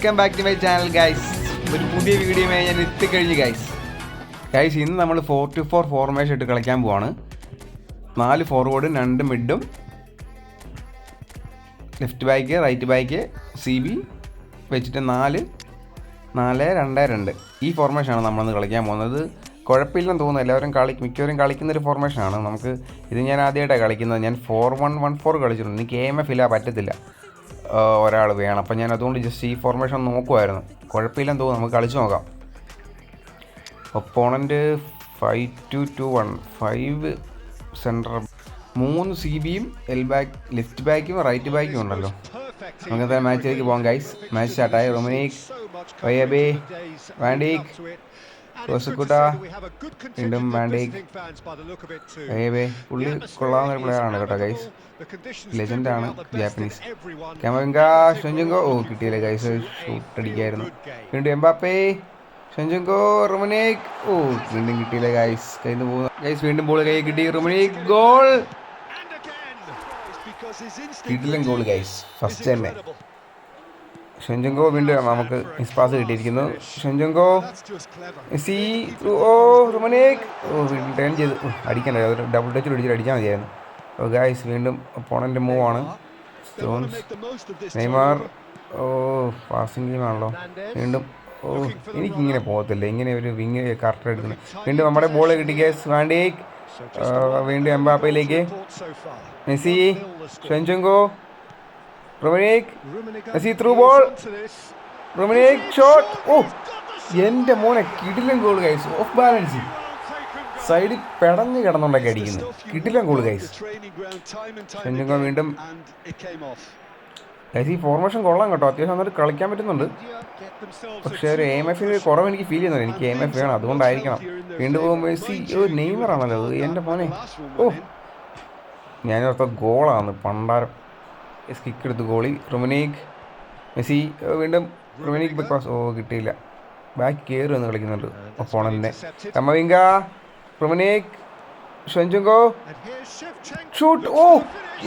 Welcome back to my channel guys ഒരു പുതിയ വീഡിയോയുമായി ഞാൻ എത്തിക്കഴിഞ്ഞു ഗൈസ് ഗൈസ് ഇന്ന് നമ്മൾ ഫോർ ടു ഫോർ ഫോർമേഷൻ ഇട്ട് കളിക്കാൻ പോവാണ്. നാല് ഫോർവേഡും രണ്ട് മിഡും left back right back C B വെച്ചിട്ട് നാല് നാല് രണ്ട് രണ്ട്. ഈ ഫോർമേഷനാണ് നമ്മളിന്ന് കളിക്കാൻ പോകുന്നത്. കുഴപ്പമില്ലെന്ന് തോന്നുന്നു. എല്ലാവരും കളി മിക്കവരും കളിക്കുന്ന ഒരു ഫോർമേഷനാണ് നമുക്ക് ഇത് ഞാൻ ആദ്യമായിട്ടാണ് കളിക്കുന്നത്. ഞാൻ ഫോർ വൺ വൺ ഫോർ കളിച്ചിട്ടുണ്ട്. എനിക്ക് എം എഫ് ഇല്ല പറ്റത്തില്ല. ഒരാൾ വേണം. അപ്പം ഞാൻ അതുകൊണ്ട് ജസ്റ്റ് ഈ ഫോർമേഷൻ നോക്കുമായിരുന്നു കുഴപ്പമില്ലെന്ന് തോന്നുന്നു. നമുക്ക് കളിച്ച് നോക്കാം. Opponent five two two one five centre മൂന്ന് സി ബിയും എൽ ബാക്ക് ലെഫ്റ്റ് ബാക്കും റൈറ്റ് ബാക്കും ഉണ്ടല്ലോ. അങ്ങനത്തെ മാച്ചിലേക്ക് പോകാം ഗൈസ് മാച്ച് സ്റ്റാർട്ടായി റൊമനീക് വയബേ വാൻഡീക് കോസുക്കുട്ട വീണ്ടും വാൻഡീക് വയ്യബേ പുള്ളി കൊള്ളാവുന്ന ഒരു പ്ലെയറാണ് കേട്ടോ ഗൈസ് ലെജൻഡാണ് ജാപ്പനീസ് കമവിങ്ക ഷൊഞ്ചുങ്കോ. ഓ കിട്ടിയില്ലേ ഗൈസ് ഷൂട്ട് അടിക്കായിരുന്നു. വീണ്ടും എംബാപ്പേ ഷൊഞ്ചുങ്കോ റൊമനീക്. ഓ വീണ്ടും കിട്ടിയില്ലേ ഗൈസ് കയ്യിൽ നിന്ന് പോകുന്ന ഗൈസ് വീണ്ടും ബോൾ കൈ കിട്ടി. റൊമനീക് ഗോൾ കിട്ടില്ല ഗോൾ ഗൈസ് ഫസ്റ്റ് തന്നെ. ഷെഞ്ചങ്കോ വീണ്ടും നമുക്ക് മിസ് പാസ് കിട്ടിയിരിക്കുന്നു. ഷെഞ്ചങ്കോ സി ഓ റുമനേക്ക് ഓ വീണ്ടും ടേൺ ചെയ്ത്. അടിക്കണ്ട. ഒരു ഡബിൾ ടച്ചിൽ അടിച്ചിട്ട് അടിച്ചാൽ മതിയായിരുന്നു. ഓ ഗായ്സ് വീണ്ടും ഒപ്പോണന്റെ മൂവ് ആണ്. സ്റ്റോൺസ് നെയ്മാർ ഓ പാസിംഗ് ഗെയിമാണല്ലോ വീണ്ടും ഓ എനിക്കിങ്ങനെ പോകത്തില്ല. ഇങ്ങനെ ഒരു വിങ് കറക്റ്റ് എടുക്കുന്നു വീണ്ടും നമ്മുടെ ബോൾ കിട്ടി ഗൈസ് വാണ്ടേക്ക് വീണ്ടും എംബാപ്പയിലേക്ക്. Messi Zinchenko Rummenigge Messi through ball Rummenigge shot ഓ എന്റെ മോനെ കിടിലൻ ഗോൾ കൈസ് ഓഫ് ബാലൻസ് സൈഡിൽ പെടഞ്ഞ് കിടന്നുണ്ടൊക്കെ അടിക്കുന്നു. കിടിലൻ ഗോൾ ഗൈസ് ഷെഞ്ചങ്കോ വീണ്ടും. ഗൈസ് ഈ ഫോർമേഷൻ കൊള്ളാം കേട്ടോ. അത്യാവശ്യം നന്നായിട്ട് കളിക്കാൻ പറ്റുന്നുണ്ട്. പക്ഷേ ഒരു എം എഫിന് കുറവ് എനിക്ക് ഫീൽ ചെയ്യുന്നുണ്ട്. എനിക്ക് എം എഫ് വേണം. അതുകൊണ്ടായിരിക്കണം. വീണ്ടും പോകുമ്പോൾ സി ഓ നെയ്മറാണല്ലോ. എന്റെ മോനെ. ഓ. ഞാനോർത്ത ഗോളാണ് പണ്ടാരം. കിക്ക് എടുത്ത് ഗോളി റൊമനീക് മെസ്സി വീണ്ടും റൊമനീക് ബിഗ് പാസ് ഓ കിട്ടിയില്ല. ബാക്ക് കയറി വന്ന് കളിക്കുന്നുണ്ട് ഒപ്പോണന്റെ കമവിംഗ റൊമനീക് ഷെഞ്ചുങ്കോ ഷൂട്ട് ഓ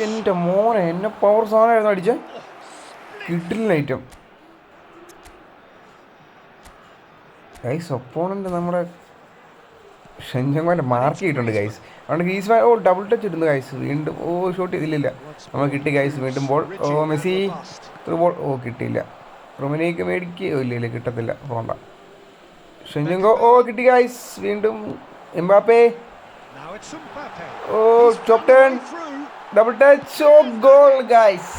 എന്റെ മോനെ എന്നെ പവർ സാധനമായിരുന്നു അടിച്ചേ. കിട്ടില്ല ഐറ്റം ഗൈസ് ഒപ്പോണന്റ് നമ്മുടെ ഷെഞ്ചങ്കോന്റെ മാർക്ക് ചെയ്തിട്ടുണ്ട് ഗൈസ് അതുകൊണ്ട് ഗീസ് ഓ ഡബിൾ ടച്ച് ഇടുന്നു ഗൈസ് വീണ്ടും ഓ ഷോട്ട് ചെയ്തില്ല. നമ്മൾ കിട്ടി ഗൈസ് വീണ്ടും ബോൾ ഓ മെസ്സി ത്രൂ ബോൾ ഓ കിട്ടിയില്ല. റൊമിനേക്ക് മേടിക്കുകയോ ഇല്ല ഇല്ല കിട്ടത്തില്ല. പോണ്ട ഷെഞ്ചങ്കോ ഓ കിട്ടി ഗൈസ് വീണ്ടും എംബാപ്പേ. ഓ ടോപ് ടേൺ ഡബിൾ ടച്ച് ഓ ഗോൾ ഗൈസ്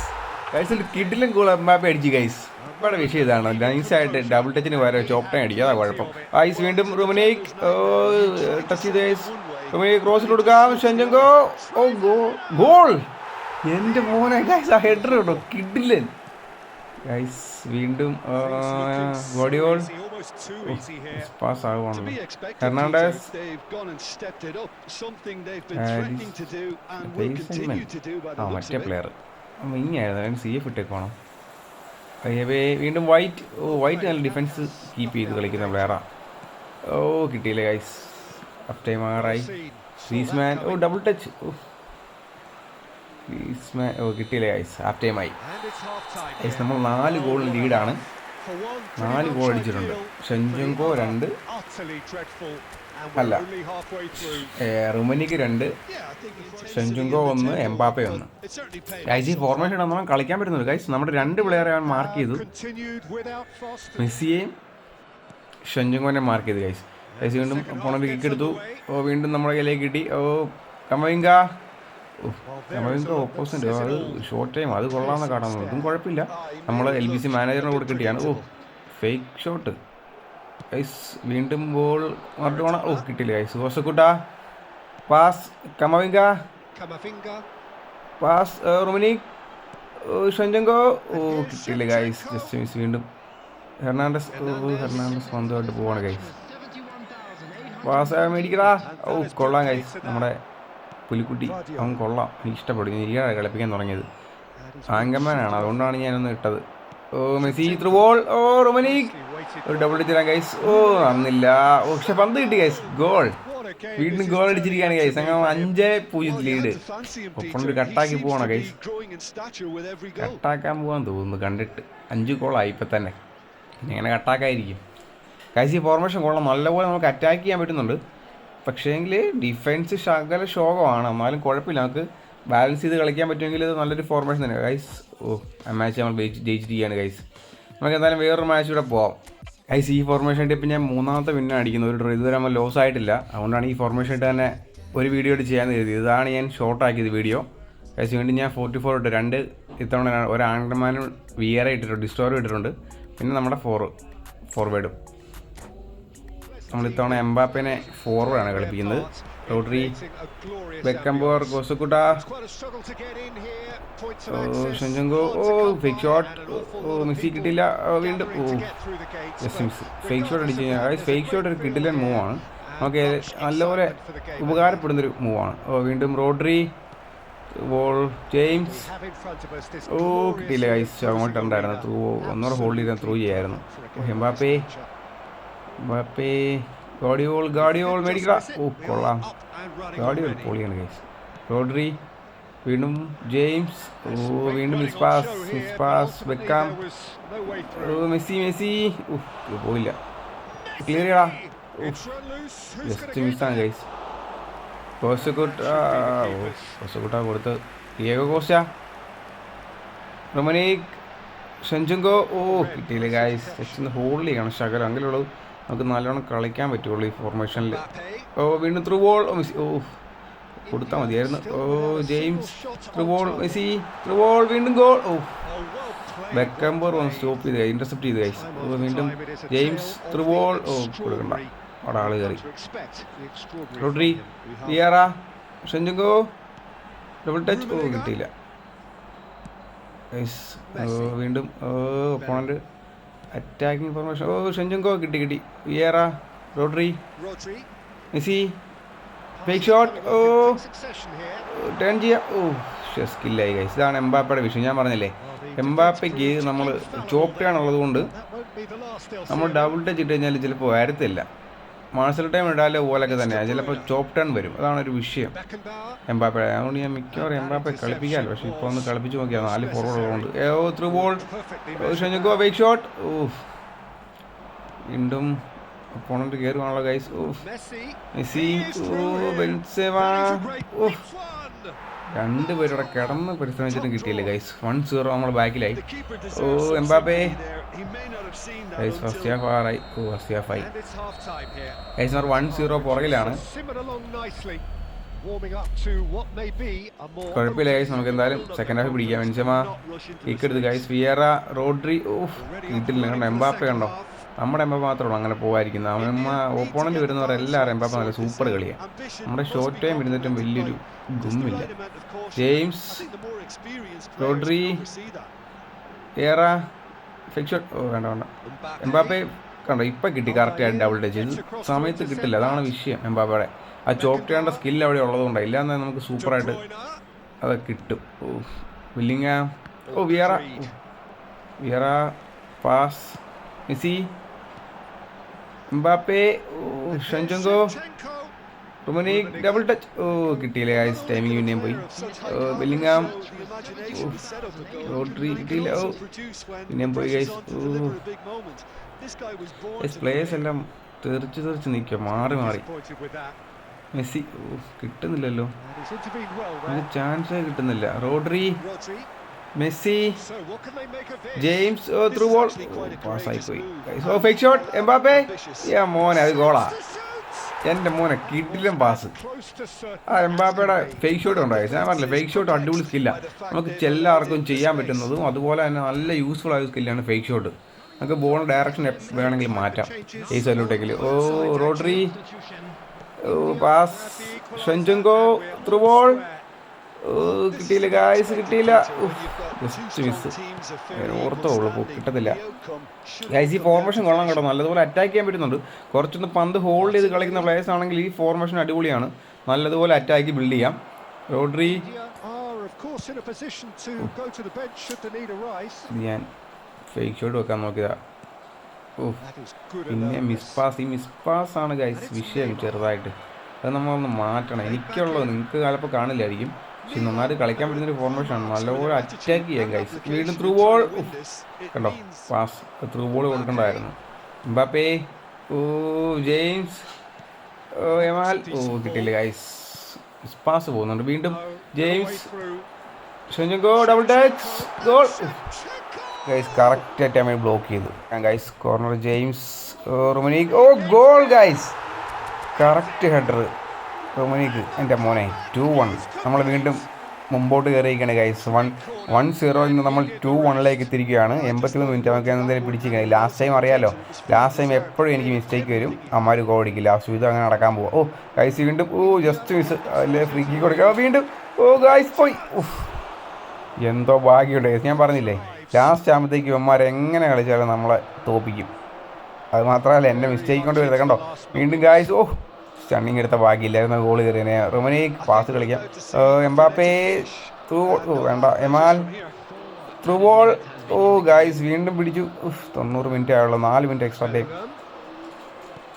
ഗൈസ് കിട്ടിലും ഗോൾ എംബാപ്പേ അടിച്ചു ഗൈസ് ഇവിടെ വിഷയം ഇതാണ് നൈസായിട്ട് ഡബിൾ ടച്ചിന് പകരം ചോപ്പ് ടൈം അടിക്കുക അതാ കുഴപ്പം. ഐസ് വീണ്ടും റുമനേക്ക് ടച്ച് ചെയ്ത് ഐസ് റുമനേക്ക് ക്രോസിൽ കൊടുക്കാം. ഷെഞ്ചങ്കോ ഓ ഗോ. ഗോൾ. എന്റെ മോനെ ഗൈസ് ആ ഹെഡർ കേട്ടോ കിഡിലൻ ഗൈസ് വീണ്ടും ഗോഡിയോൾ പാസ് ആകുവാണല്ലോ ഹെർണാണ്ടസ്. ആ മറ്റേ പ്ലെയർ ഇങ്ങനെയായിരുന്നു സി എഫ് ഇട്ടേക്ക് അയ്യവേ വീണ്ടും വൈറ്റ് ഓ വൈറ്റ് നല്ല ഡിഫൻസ് കീപ്പ് ചെയ്ത് കളിക്കുന്ന പ്ലെയറാ ഓ കിട്ടിയില്ലേ ഗൈസ് അപ് ടൈം ആറായി. സ്വീസ്മാൻ ഓ ഡബിൾ ടച്ച് ഓ. സ്വീസ്മാൻ ഓ കിട്ടിയില്ലേ ഗൈസ് ഹാഫ് ടൈം ആയി. ഗൈസ് നമ്മൾ നാല് ഗോൾ ലീഡാണ് നാല് ഗോൾ അടിച്ചിട്ടുണ്ട്. ഷെഞ്ചുങ്കോ രണ്ട്. അല്ല. റുമനിക്ക് രണ്ട് സെഞ്ചുങ്കോ ഒന്ന് എംബാപ്പെ ഒന്ന്. ഗൈസ് ഈ ഫോർമേഷൻ നമ്മൾ കളിക്കാൻ പറ്റുന്നുണ്ട്. ഗൈസ് നമ്മുടെ രണ്ട് പ്ലെയറെ അവൻ മാർക്ക് ചെയ്തു. മെസ്സിയെയും ഷെഞ്ചുങ്കോനെ മാർക്ക് ചെയ്തു ഗൈസ് ഗൈസ് വീണ്ടും പോണൊരു കിക്ക് എടുത്തു. ഓ വീണ്ടും നമ്മുടെ കയ്യിലേക്ക് കിട്ടി. ഓ കമവിങ്ക. ഓപ്പോസിറ്റ് അത് ഷോർട്ട് ടൈം അത് കൊള്ളാമെന്ന് കാണാൻ ഇതും കുഴപ്പമില്ല. നമ്മൾ എൽ ബി സി മാനേജറിനെ കൂടെ കിട്ടിയാണ് ഓ ഫേക്ക് ഷോട്ട് ഗൈസ് വീണ്ടും ബോൾ മറുപടി ഓ കിട്ടില്ല guys ഹോസക്കുട്ട pass Camavinga pass Rummenigge Zinchenko ഓ കിട്ടില്ല ഗൈസ് ജസ്റ്റ് മിസ് വീണ്ടും. ഹെർണാണ്ടസ് ഹെർണാണ്ടസ് സ്വന്തമായിട്ട് പോവാണ് ഗൈസ് പാസ് മേടിക്കടാ ഓ കൊള്ളാം ഗൈസ് നമ്മുടെ പുലിക്കുട്ടി. അവൻ കൊള്ളാം. എനിക്ക് ഇഷ്ടപ്പെടും ഇരിക്കാതെ കളിപ്പിക്കാൻ തുടങ്ങിയത്. ആങ്കമാനാണ് അതുകൊണ്ടാണ് ഞാനൊന്ന് ഇട്ടത്. ഓ മെസ്സി ത്രൂ ബോൾ ഓ റൊമനിക്. ഒരു ഡബിൾ അടിച്ചിടാൻ ഗൈസ് ഓ വന്നില്ല ഓ പക്ഷെ പന്ത് കിട്ടി ഗൈസ് ഗോൾ വീണ്ടും ഗോൾ അടിച്ചിരിക്കുകയാണ് ഗൈസ് അങ്ങനെ അഞ്ച് പൂജ്യം ലീഡ് ഒപ്പം കട്ടാക്കി പോവാണ് ഗൈസ് കട്ടാക്കാൻ പോകാൻ തോന്നുന്നു കണ്ടിട്ട്. അഞ്ച് ഗോളായി ഇപ്പം തന്നെ. പിന്നെ എങ്ങനെ കട്ടാക്കായിരിക്കും. ഗൈസ് ഈ ഫോർമേഷൻ കൊള്ളാം നല്ലപോലെ നമുക്ക് അറ്റാക്ക് ചെയ്യാൻ പറ്റുന്നുണ്ട്. പക്ഷേങ്കിൽ ഡിഫൻസ് ശകല ശോകമാണ്. എന്നാലും കുഴപ്പമില്ല. നമുക്ക് ബാലൻസ് ചെയ്ത് കളിക്കാൻ പറ്റുമെങ്കിൽ ഇത് നല്ലൊരു ഫോർമേഷൻ തന്നെ. ഗൈസ് ഓ ആ മാച്ച് നമ്മൾ ജയിച്ച് ജയിച്ചിരിക്കുകയാണ് ഗൈസ് നമുക്ക് എന്തായാലും വേറൊരു മാച്ച് കൂടെ പോവാം. ഗൈസ് ഈ ഫോർമേഷൻ ഇപ്പം ഞാൻ മൂന്നാമത്തെ വിന്നാണ് അടിക്കുന്നത്. ഒരു ഡ്രോ ഇതുവരെ നമ്മൾ ലോസ് ആയിട്ടില്ല. അതുകൊണ്ടാണ് ഈ ഫോർമേഷൻ ഇട്ട് തന്നെ ഒരു വീഡിയോ ഇട്ട് ചെയ്യാൻ കരുതി ഇതാണ് ഞാൻ ഷോർട്ട് ആക്കിയത് വീഡിയോ ഗൈസ് വീണ്ടും ഞാൻ ഫോർട്ടി ഫോർ ഇട്ട് രണ്ട് ഇത്തവണ ഒരു ആംഗ്ലമാനും വിയറെ ഇട്ടിട്ടുണ്ട് ഡിസ്റ്റോറും ഇട്ടിട്ടുണ്ട്. പിന്നെ നമ്മുടെ ഫോർ ഫോർവേഡും നമ്മൾ ഇത്തവണ എംബാപ്പിനെ ഫോർവേഡാണ് കളിപ്പിക്കുന്നത്. റോഡ്രി ബെക്കംബോർ ഗോസുക്കുട്ട ഓ ഷെഞ്ചങ്കോ ഓ ഫേക്ക് ഷോട്ട് ഓ മെസ്സി കിട്ടില്ല വീണ്ടും ഓ. Yes miss. ഫേക്ക് ഷോട്ട് അടിച്ച് കഴിഞ്ഞാൽ ഫേക്ക് ഷോട്ട് ഒരു കിഡിലൻ മൂവാണ് നമുക്ക് നല്ലപോലെ ഉപകാരപ്പെടുന്നൊരു മൂവാണ് ഓ വീണ്ടും റോഡ്രി ബോൾ ജെയിംസ്. ഓ കിട്ടിയില്ല ഗൈസ് അങ്ങോട്ട് ഉണ്ടായിരുന്നു. ത്രൂ ഒന്നുകൂടെ ഹോൾഡ് ചെയ്താൽ ത്രൂ ചെയ്യായിരുന്നു. എംബാപ്പേ. എംബാപ്പേ. ഗാഡിയോൾ ഗാഡിയോൾ മേടിക്കട. ഓ കൊള്ളാം. ഗാഡിയോൾ പൊളിയാണ് ഗൈസ് റോഡ്രി വീണ്ടും ജെയിംസ്. ഓ വീണ്ടും മിസ് പാസ് മിസ് പാസ് വെക്കാം. ഓ മെസ്സി മെസ്സി. ഉഫ് പോയില്ല. ക്ലിയർ ചെയ്യടാ. ജസ്റ്റ് മിസ്സാണ് ഗൈസ് കോസക്കുട്ട ഓ കോസക്കുട്ട കൊടുത്ത്. ഡിയേഗോ കോശ റൊമനീക് ഷെഞ്ചുങ്കോ ഓ കിട്ടിയില്ല ഗൈസ് ജസ്റ്റ് ഒന്ന് ഹോൾഡ് ചെയ്യണം ശകലം. അങ്ങനെയുള്ളൂ നമുക്ക് നല്ലോണം കളിക്കാൻ പറ്റുള്ളൂ ഈ ഫോർമേഷനിൽ ഓ വീണ്ടും ത്രൂ ബോൾ ഓ കൊടുത്താൽ മതിയായിരുന്നു. ഓ James through ball Messi through ball വീണ്ടും ഗോൾ ഓ ബെക്കംബർ വന്ന് സ്റ്റോപ്പ് ചെയ്ത്. ഇന്റർസെപ്റ്റ് ചെയ്ത് കഴിച്ചു വീണ്ടും ജെയിംസ് ത്രൂ ബോൾ ഓ കൊടുക്കണ്ട. അവിടെ കയറി റോഡ്രി വിയാറ ഷെഞ്ചുങ്കോ. ഡബിൾ ടച്ച് ഓ കിട്ടിയില്ല. വീണ്ടും ഓ ഒപ്പോണന്റ് അറ്റാക്കിംഗ് ഫോർമേഷൻ ഓ ഷെഞ്ചുങ്കോ കിട്ടി കിട്ടി. Vieira Rodri Messi fake shot ഓ ടേൺ ചെയ്യാം. ഓ സ്കില്ലായി ഗൈസ് ഇതാണ് എംബാപ്പയുടെ വിഷയം. ഞാൻ പറഞ്ഞില്ലേ എംബാപ്പയ്ക്ക് നമ്മൾ ചോപ്റ്റാണുള്ളത് കൊണ്ട് നമ്മൾ ഡബിൾ ടച്ച് ഇട്ട് കഴിഞ്ഞാൽ ചിലപ്പോൾ വരത്തില്ല. മാർസൽ ടൈം ഇടാലെ പോലൊക്കെ തന്നെയാണ് ചിലപ്പോൾ ചോപ്പ് ടേൺ വരും. അതാണ് ഒരു വിഷയം. എംബാപ്പ അതുകൊണ്ട് ഞാൻ മിക്കവാറും എംബാപ്പ കളിപ്പിക്കാമല്ലോ പക്ഷെ ഇപ്പോൾ ഒന്ന് കളിപ്പിച്ച് നോക്കിയാൽ നാല് ഫോർവേഡ് ഉള്ളതുകൊണ്ട്. ഏ ഓ ത്രൂ ബോൾ ഷെഞ്ചുങ്കോ ബേക്ക് ഷോട്ട് ഊഫ് വീണ്ടും ഒപ്പോണന്റ് കയറുവാണല്ലോ ഗൈസ് ഊഫ് മെസ്സി. ഓ ബെൻസേവാ ഓ രണ്ടുപേരുടെ കിടന്ന് പരിശ്രമിച്ചിട്ടും കിട്ടിയില്ലേ ഗൈസ് വൺ സീറോ നമ്മൾ ബാക്കിലായി. ഓ എംബാബേ ഗൈസ് ഫസ്റ്റ് ഹാഫ് ആറായി. ഓ ഫസ്റ്റ് ഹാഫ് ആയി. ഗൈസ് നമ്മൾ വൺ സീറോ പുറകിലാണ്. കുഴപ്പമില്ല ഗൈസ് നമുക്ക് എന്തായാലും സെക്കൻഡ് ഹാഫ് പിടിക്കാം. ബെൻസെമ കിക്കെടുത്ത് ഗൈസ് വിയറ റോഡ്രി ഓ കിട്ടില്ല കണ്ടോ എംബാപ്പ കണ്ടോ? നമ്മുടെ എംബാപ്പ മാത്രമേ അങ്ങനെ പോകാതിരിക്കുന്നത് അമ്മ ഓപ്പോണന്റ് വരുന്നവരെല്ലാവരും എംബാപ്പ നല്ല സൂപ്പർ കളിയാണ് നമ്മുടെ ഷോർട്ട് ടൈം ഇരുന്നിട്ടും വലിയൊരു ഇതൊന്നുമില്ല ജെയിംസ് റോഡ്രി ഏറ ഫിക്ഷൻ വേണ്ട വേണ്ട. എംബാപ്പെ കണ്ടോ ഇപ്പം കിട്ടി കറക്റ്റായിട്ട് ഡബിൾ ടച്ച് സമയത്ത് കിട്ടില്ല അതാണ് വിഷയം എംബാപ്പയുടെ. ആ ചോപ്പ് ചെയ്യേണ്ട സ്കില്ല് അവിടെ ഉള്ളതുകൊണ്ടാണ് ഇല്ലാന്ന് നമുക്ക് സൂപ്പറായിട്ട് അത് കിട്ടും. ഓ വില്ലിങ്ങ ഓ Vieira Vieira pass Messi. Mbappe Zinchenko double touch ഓ കിട്ടിയില്ല ഗൈസ് ടൈമിങ് പിന്നെയും പോയി. ബെല്ലിങ്ങാം റോഡ്രി കിട്ടിയില്ല? ഓ പിന്നെയും പോയി ഗൈസ് പ്ലേയേഴ്സ് എല്ലാം തെറിച്ച് തെറിച്ച് നിൽക്കുക. മാറി മാറി. മെസ്സി കിട്ടുന്നില്ലല്ലോ. ചാൻസ് കിട്ടുന്നില്ല. Rodri Messi James through ball പാസ്സായി പോയി ഓ ഫേക്ക് ഷോട്ട് എംബാപ്പെ യാ മോനെ അത് ഗോളാ എന്റെ മോനെ കിട്ടിലും പാസ് ആ എംബാപ്പയുടെ ഫേക്ക് ഷോട്ട് ഉണ്ടായി ഞാൻ പറഞ്ഞില്ല ഫേക്ക് ഷോട്ട് അടിപൊളി സ്കില്ല നമുക്ക് എല്ലാവർക്കും ചെയ്യാൻ പറ്റുന്നതും അതുപോലെ തന്നെ നല്ല യൂസ്ഫുൾ ആയ സ്കില്ലാണ് ഫേക്ക് ഷോട്ട് നമുക്ക് ബോൾ ഡയറക്ഷൻ വേണമെങ്കിൽ മാറ്റാം. ഈ സൈലോട്ടേക്കിൽ ഓ റോഡ്രി ഓ പാസ് ഷെഞ്ചുങ്കോ ത്രൂ ബോൾ കിട്ടിയില്ല ഗായ്സ് കിട്ടിയില്ല. ഓർത്തോളൂ കിട്ടത്തില്ല. ഗൈസ് ഈ ഫോർമേഷൻ കൊള്ളാൻ കേട്ടോ. നല്ലതുപോലെ അറ്റാക്ക് ചെയ്യാൻ പറ്റുന്നുണ്ട്. കുറച്ചൊന്ന് പന്ത് ഹോൾഡ് ചെയ്ത് കളിക്കുന്ന പ്ലേയേഴ്സ് ആണെങ്കിൽ ഈ ഫോർമേഷൻ അടിപൊളിയാണ്. നല്ലതുപോലെ അറ്റാക്ക് ബിൽഡ് ചെയ്യാം. റോഡ്രി ഞാൻ ഫേക്ക് ഷോട്ട് വെക്കാൻ നോക്കിയതാ. പിന്നെ മിസ് പാസ് ഈ മിസ് പാസ് ആണ് ഗൈസ് വിഷയം ചെറുതായിട്ട്. അത് നമ്മളൊന്ന് മാറ്റണം. എനിക്കുള്ളത് നിങ്ങൾക്ക് ചിലപ്പോൾ കാണില്ലായിരിക്കും. പക്ഷെ നന്നായിട്ട് കളിക്കാൻ പറ്റുന്ന ഒരു ഫോർമേഷൻ ആണ്. നല്ലപോലെ അറ്റാക്ക് ചെയ്യാൻ ഗൈസ് വീണ്ടും ത്രൂ ബോൾ കണ്ടോ? പാസ് ത്രൂ ബോൾ കൊടുക്കണ്ടായിരുന്നു. എംബാപ്പേ ഓ ജെയിംസ് ഓ എമാൽ ഓ കിട്ടിയില്ല ഗൈസ് പാസ് പോകുന്നുണ്ട്. വീണ്ടും James go double touch goal guys correct ടൈമിൽ ബ്ലോക്ക് ചെയ്തു. ഗൈസ് കോർണർ ജെയിംസ് റൊമനീക്ക് ഓ goal guys correct header Rummenigge എന്റെ മോനെ ടു വൺ നമ്മൾ വീണ്ടും മുമ്പോട്ട് കയറിയിരിക്കുകയാണ് ഗൈസ് വൺ വൺ സീറോയിൽ നിന്ന് നമ്മൾ ടു വണ്ണിലേക്ക് എത്തിയിരിക്കുകയാണ്. എൺപത്തിമൂന്ന് മിനിറ്റ് നമുക്ക് എന്തെങ്കിലും പിടിച്ചിരിക്കുന്നത് ലാസ്റ്റ് ടൈം അറിയാലോ ലാസ്റ്റ് ടൈം എപ്പോഴും എനിക്ക് മിസ്റ്റേക്ക് വരും. അമ്മാർ ഗോൾ അടിക്കും ലാസ്റ്റ് ഇത് അങ്ങനെ നടക്കാൻ പോവാം. ഓ ഗൈസ് വീണ്ടും ഓ ജസ്റ്റ് മിസ് അല്ലേ ഫ്രീ കിക്ക് കൊടുക്കുക. വീണ്ടും ഓ ഗൈസ് പോയി. എന്തോ ഭാഗ്യമുണ്ട് ഗൈസ് ഞാൻ പറഞ്ഞില്ലേ ലാസ്റ്റ് ആകുമ്പോഴത്തേക്ക് ഇവന്മാർ എങ്ങനെ കളിച്ചാലും നമ്മളെ തോപ്പിക്കും. അത് മാത്രമല്ല എന്റെ മിസ്റ്റേക്ക് കൊണ്ട് വരുന്നത്. കണ്ടോ? വീണ്ടും ഗായ്സ് ഓ. സ്റ്റണ്ണിങ് എടുത്ത ഭാഗ്യമില്ലായിരുന്നു ഗോൾ കയറിയതിനെ. റൊമനി പാസ് കളിക്കാം. എംബാപ്പേ ത്രൂ വേണ്ട. എമാൽ ത്രൂ ബോൾ ഓ ഗായ്സ് വീണ്ടും പിടിച്ചു. തൊണ്ണൂറ് മിനിറ്റ് ആയുള്ളൂ. നാല് മിനിറ്റ് എക്സ്ട്രാ ടൈം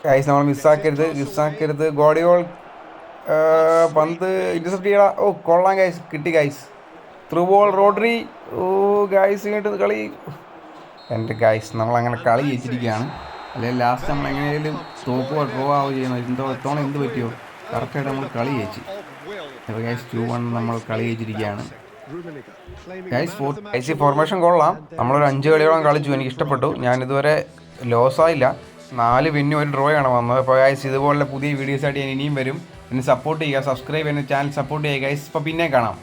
ഗായ്സ് നമ്മൾ മിസ്സാക്കരുത് മിസ്സാക്കരുത് ഗോഡിയോൾ പന്ത് ഇന്റർസെപ്റ്റ് ചെയ്യടാ. ഓ കൊള്ളാം ഗായ്സ് കിട്ടി ഗായ്സ് ത്രൂ ബോൾ റോഡ്രി. ഓ ഗായ്സ് വീണ്ടും കളി. എന്റെ ഗായ്സ് നമ്മൾ അങ്ങനെ കളി ജയിച്ചിരിക്കുകയാണ്. അല്ലെങ്കിൽ ലാസ്റ്റ് നമ്മൾ എങ്ങനെയെങ്കിലും തോക്കുകയോ ഡ്രോ ആവുകയോ ചെയ്യുന്നത് എന്തോ എത്തോളം എന്ത് പറ്റിയോ കറക്റ്റായിട്ട് നമ്മൾ കളി ജയിച്ചു. അപ്പോൾ ഗൈസ് ടു വൺ നമ്മൾ കളി ജയിച്ചിരിക്കുകയാണ്. ഗൈസ് ഈ ഫോർമേഷൻ കൊള്ളാം. നമ്മളൊരു അഞ്ച് കളിയോളം കളിച്ചു എനിക്ക് ഇഷ്ടപ്പെട്ടു. ഞാൻ ഇതുവരെ ലോസ് ആയില്ല. നാല് പിന്നും ഒരു ഡ്രോയാണ് വന്നത്. അപ്പോൾ ഗൈസ് ഇതുപോലുള്ള പുതിയ വീഡിയോസ് ആയിട്ട് ഞാൻ ഇനിയും വരും. എന്നെ സപ്പോർട്ട് ചെയ്യുക സബ്സ്ക്രൈബ് ചെയ്യുന്ന ചാനൽ സപ്പോർട്ട് ചെയ്യുക ഗൈസ് ഇപ്പോൾ പിന്നെ കാണാം.